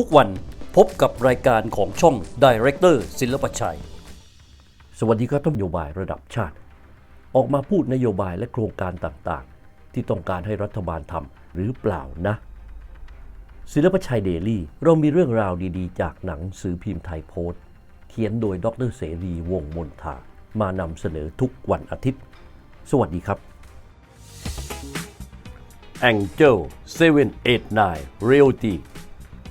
ทุกวันพบกับรายการของช่อง Director ศิลปชัย สวัสดีครับท่านนโยบายระดับชาติ ออกมาพูดนโยบายและโครงการต่างๆ ที่ต้องการให้รัฐบาลทำหรือเปล่านะ ศิลปชัยเดลี่เรามีเรื่องราวดีๆ จากหนังสือพิมพ์ไทยโพสต์ เขียนโดยดรเสรีวงมนทามานำเสนอทุกวันอาทิตย์ สวัสดีครับ Angel 789 Realty